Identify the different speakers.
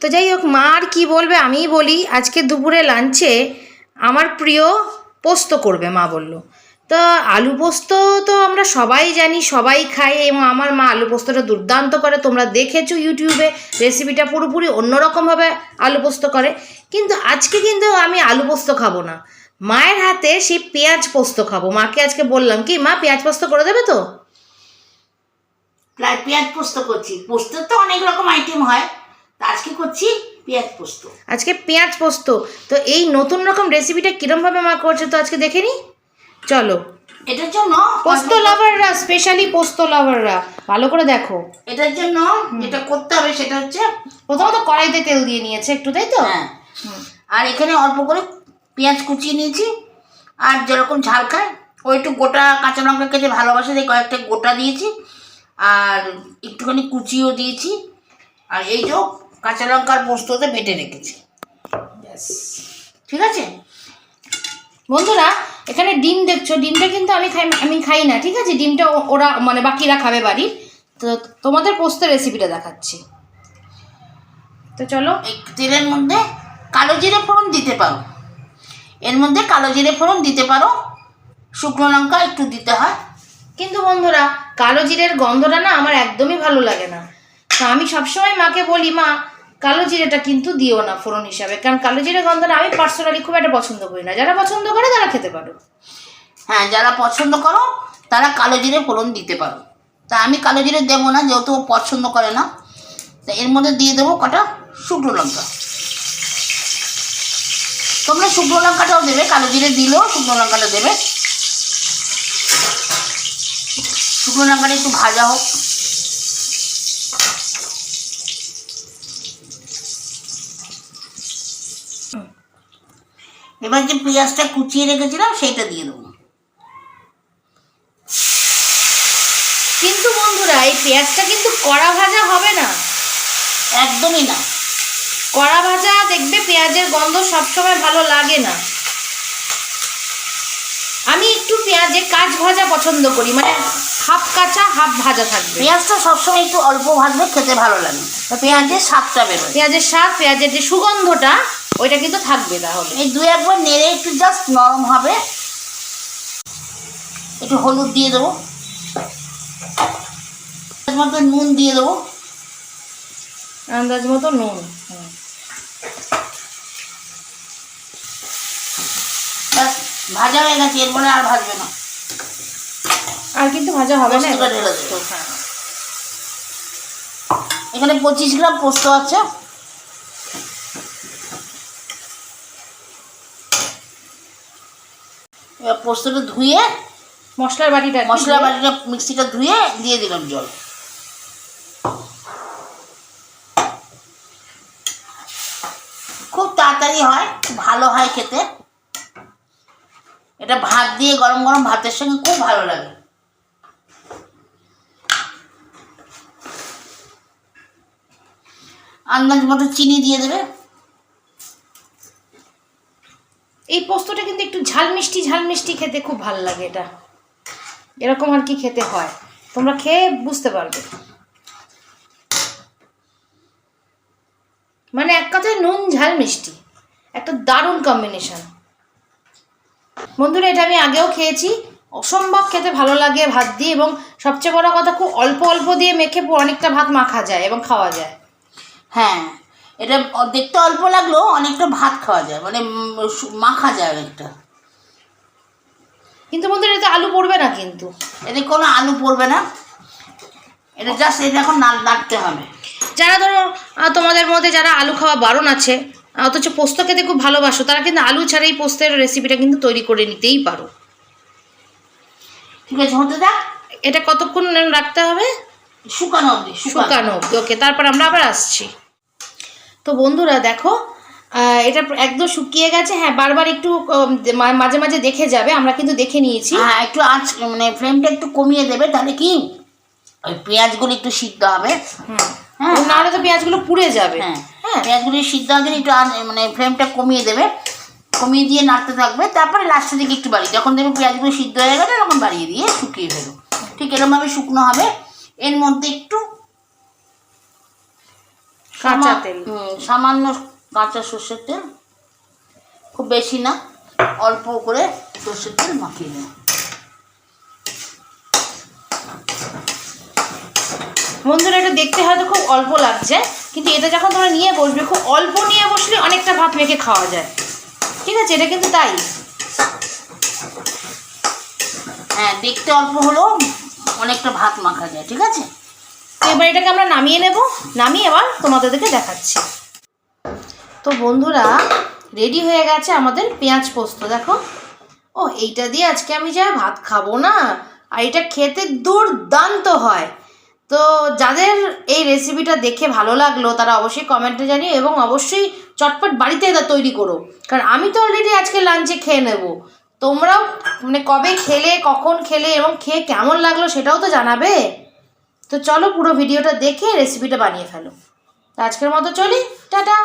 Speaker 1: তো যাই হোক, মা আর কী বলবে আমিই বলি। আজকে দুপুরে লাঞ্চে আমার প্রিয় পোস্ত করবে, মা বলল। তো আলু পোস্ত তো আমরা সবাই জানি, সবাই খাই এবং আমার মা আলু পোস্তটা দুর্দান্ত করে। তোমরা দেখেছ ইউটিউবে রেসিপিটা পুরোপুরি অন্যরকমভাবে আলু পোস্ত করে। কিন্তু আজকে কিন্তু আমি আলু পোস্ত খাব না। মায়ের হাতে সেই পেঁয়াজ পোস্ত খাব। মাকে আজকে বললাম, কি মা, পেঁয়াজ পোস্ত করে দেবে তো?
Speaker 2: প্রায় পেঁয়াজ পোস্ত করছি। পোস্তের তো অনেক রকম আইটেম হয়। তা আজকে করছি পেঁয়াজ পোস্ত।
Speaker 1: আজকে পেঁয়াজ পোস্ত। তো এই নতুন রকম রেসিপিটা কিরমভাবে মা করছে তো আজকে দেখে নি? চলো।
Speaker 2: এটার জন্য
Speaker 1: পোস্ত লাভাররা স্পেশালি পোস্ত লাভাররা ভালো করে দেখো।
Speaker 2: এটার জন্য যেটা করতে হবে সেটা হচ্ছে
Speaker 1: প্রথমত কড়াইতে তেল দিয়ে নিয়েছে একটু তাই তো?
Speaker 2: হ্যাঁ। আর এখানে অল্প করে পেঁয়াজ কুচিয়ে নিয়েছি। আর যেরকম ঝাল খায় ওই একটু গোটা কাঁচা লঙ্কা কেটে ভালোবাসে দিয়ে কয়েকটা গোটা দিয়েছি। আর একটুখানি কুচিও দিয়েছি। আর এই যে কাঁচা লঙ্কার পোস্ততে বেটে রেখেছি। ঠিক আছে?
Speaker 1: বন্ধুরা এখানে ডিম দেখছ ডিমটা কিন্তু আমি খাই আমি খাই না ঠিক আছে? ডিমটা ওরা মানে বাকিরা খাবে বাড়ির। তো তোমাদের পোস্তের রেসিপিটা দেখাচ্ছি। তো চলো
Speaker 2: এই তেলের মধ্যে কালো জিরে ফোড়ন দিতে পারো। এর মধ্যে কালো জিরে ফোড়ন দিতে পারো। শুকনো লঙ্কা একটু দিতে হয়।
Speaker 1: কিন্তু বন্ধুরা কালো জিরের গন্ধটা না আমার একদমই ভালো লাগে না। তো আমি সবসময় মাকে বলি মা কালো জিরেটা কিন্তু দিও না ফোড়ন হিসাবে। কারণ কালো জিরের গন্ধটা আমি পার্সোনালি খুব একটা পছন্দ করি না। যারা পছন্দ করে তারা খেতে পারো।
Speaker 2: হ্যাঁ যারা পছন্দ করো, তারা কালো জিরে ফোড়ন দিতে পারো। তা আমি কালো জিরে দেবো না, যেহেতু ও পছন্দ করে না। তা এর মধ্যে দিয়ে দেবো কটা শুকনো লঙ্কা। তোমরা শুকনো লঙ্কাটাও দেবে, কালো জিরে দিলেও শুকনো লঙ্কাটা দেবে। শুকনো লঙ্কাটা একটু ভাজা হোক। এবার যে পেঁয়াজটা কুচিয়ে রেখেছিলাম সেইটা দিয়ে দেবো।
Speaker 1: কিন্তু বন্ধুরা এই পেঁয়াজটা কিন্তু কড়া ভাজা হবে না।
Speaker 2: একদমই না।
Speaker 1: কড়া ভাজা দেখবে পেঁয়াজের গন্ধ সবসময় ভালো লাগে না। আমি একটু পেঁয়াজে কাঁচ ভাজা পছন্দ করি মানে হাফ কাঁচা হাফ ভাজা থাকবে।
Speaker 2: পেঁয়াজটা সবসময় একটু অল্প ভাজলে খেতে ভালো লাগে। পেঁয়াজের স্বাদটা বেরোয়।
Speaker 1: পেঁয়াজের স্বাদ পেঁয়াজের যে সুগন্ধটা ওইটা কিন্তু থাকবে তাহলে।
Speaker 2: এই দু একবার নেড়ে একটু জাস্ট নরম হবে। একটু হলুদ দিয়ে দেবো। মতো নুন দিয়ে দেবো।
Speaker 1: আন্দাজ মতো নুন।
Speaker 2: ব্যাস ভাজা হয়ে গেছে এরপরে আর ভাজবে না।
Speaker 1: আর কিন্তু ভাজা হবে না
Speaker 2: এখানে পঁচিশ গ্রাম পোস্ত আছে। এবার পোস্তটা ধুয়ে
Speaker 1: মশলার বাটিটা আর কি
Speaker 2: মশলা
Speaker 1: দিয়ে-
Speaker 2: বাটিটা মিক্সিটা ধুয়ে দিয়ে দিলাম জল। খুব তাড়াতাড়ি হয় ভালো হয় খেতে। এটা ভাত দিয়ে গরম গরম ভাতের সঙ্গে খুব ভালো লাগে। আন্দাজ মতো চিনি দিয়ে দেবে।
Speaker 1: এই পোস্তটা কিন্তু একটু ঝাল মিষ্টি ঝাল মিষ্টি খেতে খুব ভালো লাগে এটা। এরকম আর কি খেতে হয়। তোমরা খেয়ে বুঝতে পারবে। মানে এক কথায় নুন, ঝাল, মিষ্টি। একটা দারুণ কম্বিনেশন বন্ধুরা, এটা আমি আগেও খেয়েছি। অসম্ভব খেতে ভালো লাগে ভাত দিয়ে এবং সবচেয়ে বড় কথা খুব অল্প অল্প দিয়ে মেখে অনেকটা ভাত মাখা যায় এবং খাওয়া যায়।
Speaker 2: হ্যাঁ এটা দেখতে অল্প লাগলেও অনেকটা ভাত খাওয়া যায় মানে মাখা যায় অনেকটা।
Speaker 1: কিন্তু বন্ধুরা এতে আলু পড়বে না কিন্তু।
Speaker 2: এতে কোনো আলু পড়বে না। এটা জাস্ট এটা এখন নাড়তে হবে।
Speaker 1: যারা ধরো তোমাদের মধ্যে যারা আলু খাওয়া বারণ আছে অথচ পোস্ত খেতে খুব ভালোবাসো তারা কিন্তু আলু ছাড়া এই পোস্তের রেসিপিটা কিন্তু তৈরি করে নিতেই পারো।
Speaker 2: ঠিক আছে হতে দেখ
Speaker 1: এটা কতক্ষণ রাখতে হবে?
Speaker 2: শুকানো অবধি শুকানো।
Speaker 1: শুকানো অবধি ওকে তারপর আমরা আবার আসছি। তো বন্ধুরা দেখো এটা একদম শুকিয়ে গেছে। হ্যাঁ বারবার একটু মাঝে মাঝে দেখে যাবে আমরা কিন্তু দেখে নিয়েছি।
Speaker 2: হ্যাঁ একটু আঁচ মানে ফ্লেমটা একটু কমিয়ে দেবে তাহলে কি? ওই পেঁয়াজগুলো একটু সিদ্ধ হবে।
Speaker 1: হুম।
Speaker 2: হ্যাঁ।
Speaker 1: নাহলে তো পেঁয়াজগুলো পুড়ে যাবে।
Speaker 2: হ্যাঁ।
Speaker 1: হ্যাঁ।
Speaker 2: পেঁয়াজগুলো সিদ্ধ হবে একটু আঁচ- মানে ফ্লেমটা কমিয়ে দেবে। কমিয়ে দিয়ে নাড়তে থাকবে। তারপরে লাস্টের দিকে একটু বাড়িয়ে যখন দেখবে পেঁয়াজগুলো সিদ্ধ হয়ে গেলে তখন বাড়িয়ে দিয়ে শুকিয়ে ফেলো। ঠিক এরকমভাবে শুকনো হবে। এর মধ্যে একটু
Speaker 1: কাঁচা তেল।
Speaker 2: সামান্য কাঁচা সর্ষের তেল। খুব বেশি না অল্প করে সর্ষের তেল মাখিয়ে নেব।
Speaker 1: বন্ধুরা এটা দেখতে হয়তো খুব অল্প লাগছে কিন্তু এটা যখন তোমরা নিয়ে বসবে খুব অল্প নিয়ে বসলে অনেকটা ভাত মেখে খাওয়া যায়। ঠিক আছে এটা কিন্তু তাই।
Speaker 2: হ্যাঁ দেখতে অল্প হলেও অনেকটা ভাত মাখা যায় ঠিক আছে?
Speaker 1: এবার এটাকে আমরা নামিয়ে নেব। নামিয়ে এবার তোমাদেরকে দেখাচ্ছি। তো বন্ধুরা রেডি হয়ে গেছে আমাদের পেঁয়াজ পোস্ত, দেখো। ও, এইটা দিয়ে আজকে আমি যা ভাত খাব না, আর এটা খেতে দুর্দান্ত হয়। তো যাদের এই রেসিপিটা দেখে ভালো লাগল, তারা অবশ্যই কমেন্টে জানিও এবং অবশ্যই চটপট বাড়িতে এটা তৈরি করো। কারণ আমি তো অলরেডি আজকে লাঞ্চে খেয়ে নেব। তোমরাও মানে কবে খেলে, কখন খেলে, এবং খেয়ে কেমন লাগল সেটাও তো জানাবে। তো চলো পুরো ভিডিওটা দেখে রেসিপিটা বানিয়ে ফেলো। আজকের মতো চলি টাটা।